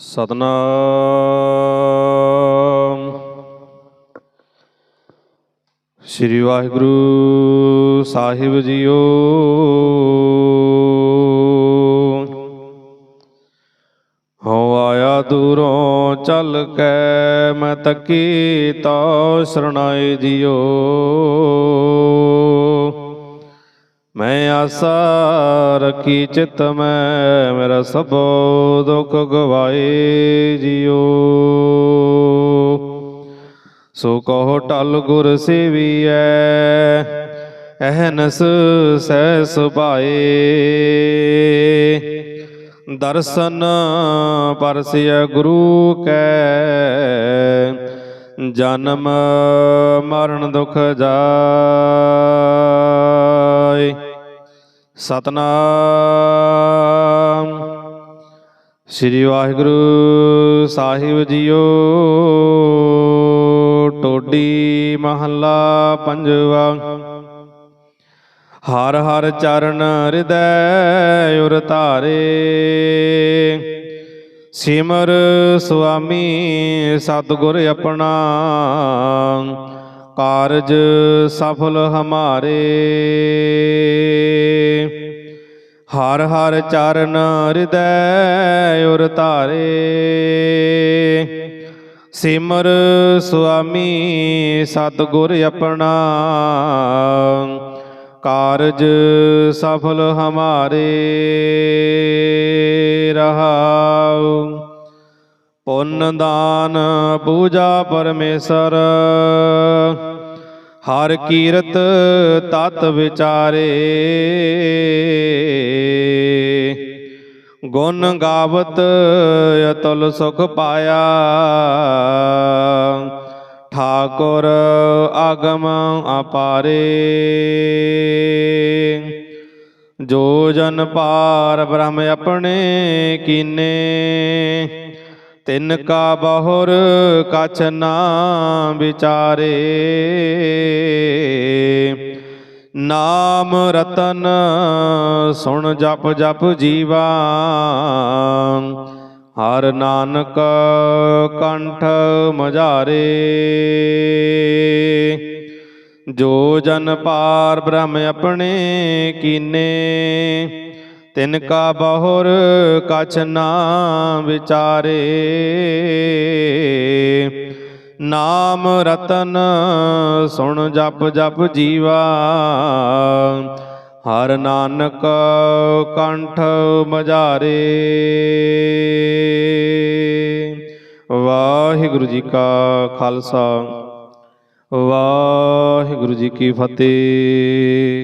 ਸਤਨਾਮ। ਸ੍ਰੀ ਵਾਹਿਗੁਰੂ ਸਾਹਿਬ ਜੀਓ। ਹਉ ਆਇਆ ਦੂਰੋਂ ਚੱਲ ਕੇ ਮੈਂ ਤੱਕੀ ਤਾ ਸਰਣਾਏ ਜੀਓ। ਆਸਾ ਰਖੀ ਚਿਤ ਮੈਂ ਮੇਰਾ ਸਭੋ ਦੁਖ ਗਵਾਏ ਜੀਓ। ਸੋ ਕਹੋ ਟਲ ਗੁਰ ਸੇਵੀਐ, ਅਹਨਸ ਸਹਿ ਸੁਭਾਏ ਦਰਸ਼ਨ ਪਰਸਿਆ ਗੁਰੂ ਕੈ, ਜਨਮ ਮਰਨ ਦੁਖ ਜਾਏ। ਸਤਨਾਮ। ਸ੍ਰੀ ਵਾਹਿਗੁਰੂ ਸਾਹਿਬ ਜੀਓ, ਟੋਡੀ ਮਹੱਲਾ ਪੰਜਵਾ। ਹਰ ਹਰ ਚਰਨ ਹਿਰਦੈ ਉਰ ਧਾਰੇ, ਸਿਮਰ ਸੁਆਮੀ ਸਤਿਗੁਰ ਆਪਣਾ, ਕਾਰਜ ਸਫਲ ਹਮਾਰੇ। ਹਰ ਹਰ ਚਰਨ ਹਿਰਦੈ ਉਰ ਧਾਰੇ। ਸਿਮਰ ਸੁਆਮੀ ਸਤਿਗੁਰ ਆਪਣਾ, ਕਾਰਜ ਸਫਲ ਹਮਾਰੇ ਰਹਾਉ। ਪੁੰਨ ਦਾਨ ਪੂਜਾ ਪਰਮੇਸ਼ਰ, ਹਰ ਕੀਰਤ ਤਤ ਵਿਚਾਰੇ। ਗੁਣ ਗਾਵਤ ਅਤੁਲ ਸੁਖ ਪਾਇਆ। ਠਾਕੁਰ ਆਗਮ ਅਪਾਰੇ। ਜੋ ਜਨ ਪਾਰ ਬ੍ਰਹਮ ਆਪਣੇ ਕੀਨੇ, ਤਿਨ ਕਾ ਬਹੁਰ ਕਛ ਨਾ ਵਿਚਾਰੇ। ਨਾ ਨਾਮ ਰਤਨ, ਸੁਣ ਜਪ ਜਪ ਜੀਵਾ। ਹਰ ਨਾਨਕ ਕੰਠ ਮਝਾਰੇ। ਜੋ ਜਨ ਪਾਰ ਬ੍ਰਹਮ ਆਪਣੇ ਕੀਨੇ, ਤਿਨ ਕਾ ਬਹੁਰ ਕਛ ਨਾ ਵਿਚਾਰੇ। ਨਾਮ ਰਤਨ ਸੁਣ ਜਪ ਜਪ ਜੀਵਾ। ਹਰ ਨਾਨਕ ਕੰਠ ਮਜ਼ਾਰੇ। ਵਾਹਿਗੁਰੂ ਜੀ ਕਾ ਖਾਲਸਾ। ਵਾਹਿਗੁਰੂ ਜੀ ਕੀ ਫਤਿਹ।